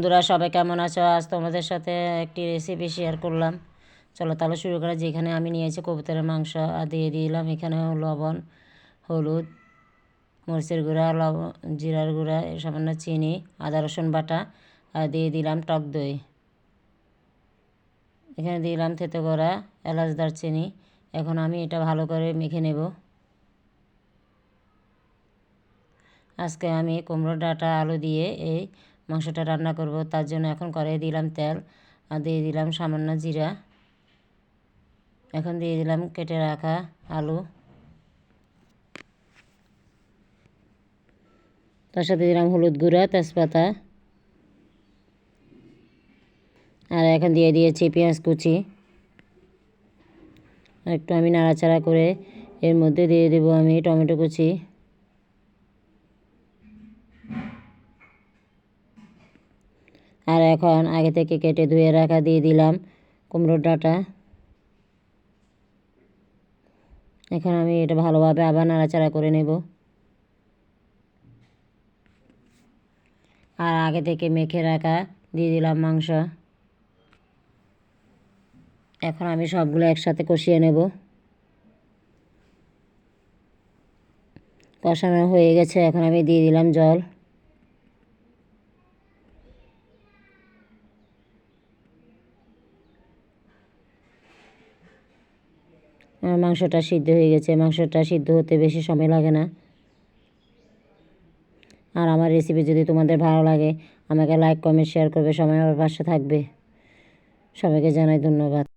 বন্ধুরা, সবাই কেমন আছো? আজ তোমাদের সাথে একটি রেসিপি শেয়ার করলাম। চলো তাহলে শুরু করা যেখানে আমি নিয়েছি কবুতরের মাংস আর দিয়ে দিলাম এখানে লবণ, হলুদ, মরিচের গুঁড়া লবণ জিরার গুঁড়া, সামান্য চিনি, আদা, রসুন বাটা আর দিয়ে দিলাম টক দই। এখানে দিলাম থেতো করা এলাচ দারচিনি। এখন আমি এটা ভালো করে মেখে নেব। আজকে আমি কুমড়ো ডাঁটা, আলু দিয়ে এই মাংসটা রান্না করব। তার জন্য এখন কড়াই দিলাম তেল আর দিয়ে দিলাম সামান্য জিরা। এখন দিয়ে দিলাম কেটে রাখা আলু। তার সাথে দিলাম হলুদ গুঁড়া, তেজপাতা। আর এখন দিয়ে দিয়েছি পেঁয়াজ কুচি। একটু আমি নাড়াচাড়া করে এর মধ্যে দিয়ে দেবো আমি টমেটো কুচি। আর এখন আগে থেকে কেটে ধুয়ে রাখা দিয়ে দিলাম কুমড়োর ডাঁটা। এখন আমি এটা ভালোভাবে আবার নাড়াচাড়া করে নেব। আর আগে থেকে মেখে রাখা দিয়ে দিলাম মাংস। এখন আমি সবগুলো একসাথে কষিয়ে নেব। কষানো হয়ে গেছে, এখন আমি দিয়ে দিলাম জল। মাংসটা সিদ্ধ হয়ে গেছে। মাংসটা সিদ্ধ হতে বেশি সময় লাগে না। আর আমার রেসিপি যদি তোমাদের ভালো লাগে, আমাকে লাইক কমেন্ট শেয়ার করবে। সময় আমার পাশে থাকবে। সবাইকে জানাই ধন্যবাদ।